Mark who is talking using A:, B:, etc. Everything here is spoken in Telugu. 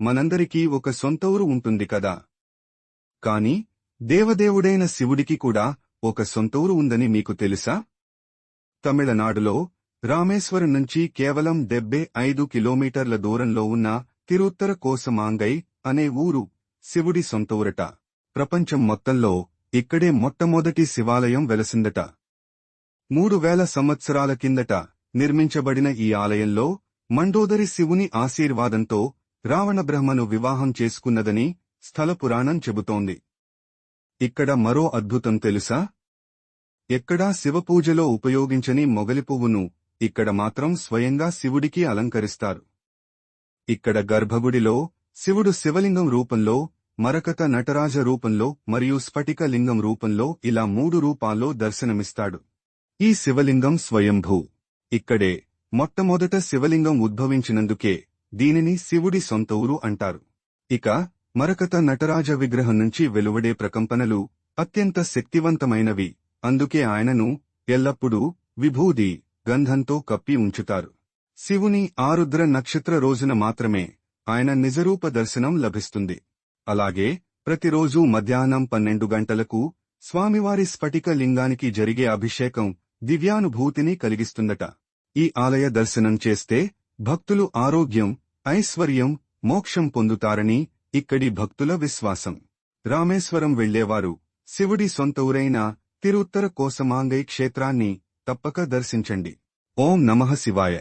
A: మనందరికీ ఒక సొంత ఊరు ఉంటుంది కదా. కాని దేవదేవుడైన శివుడికి కూడా ఒక సొంత ఊరు ఉందని మీకు తెలుసా? తమిళనాడులో రామేశ్వరం నుంచి కేవలం డెబ్బై ఐదు కిలోమీటర్ల దూరంలో ఉన్న తిరుత్తర కోసమాంగై అనే ఊరు శివుడి సొంత ఊరట ప్రపంచం మొత్తంలో ఇక్కడే మొట్టమొదటి శివాలయం వెలసిందట. మూడు వేల సంవత్సరాల కిందట నిర్మించబడిన ఈ ఆలయంలో మండోదరి శివుని ఆశీర్వాదంతో రావణ బ్రహ్మను వివాహం చేసుకున్నదని స్థల పురాణం చెబుతోంది. ఇక్కడ మరో అద్భుతం తెలుసా? ఎక్కడా శివపూజలో ఉపయోగించని మొగలి పువ్వును ఇక్కడ మాత్రం స్వయంగా శివుడికి అలంకరిస్తారు. ఇక్కడ గర్భగుడిలో శివుడు శివలింగం రూపంలో మరకత నటరాజ రూపంలో మరియు స్ఫటిక లింగం రూపంలో ఇలా మూడు రూపాల్లో దర్శనమిస్తాడు. ఈ శివలింగం స్వయంభూ. ఇక్కడే మొట్టమొదట శివలింగం ఉద్భవించినందుకే దీనిని శివుడి సొంత ఊరు అంటారు. ఇక మరకత నటరాజ విగ్రహం నుంచి వెలువడే ప్రకంపనలు అత్యంత శక్తివంతమైనవి. అందుకే ఆయనను ఎల్లప్పుడూ విభూది గంధంతో కప్పి ఉంచుతారు. శివుని ఆరుద్ర నక్షత్ర రోజున మాత్రమే ఆయన నిజరూప దర్శనం లభిస్తుంది. అలాగే ప్రతిరోజూ మధ్యాహ్నం పన్నెండు గంటలకు స్వామివారి స్ఫటిక లింగానికి జరిగే అభిషేకం దివ్యానుభూతిని కలిగిస్తుందట. ఈ ఆలయ దర్శనం చేస్తే భక్తులు ఆరోగ్యం ఐశ్వర్యం మోక్షం పొందుతారని ఇక్కడి భక్తుల విశ్వాసం. రామేశ్వరం వెళ్ళేవారు శివుడి సొంత ఊరైన తిరుత్తర కోసమాంగై క్షేత్రాన్ని తప్పక దర్శించండి. ఓం నమః శివాయ.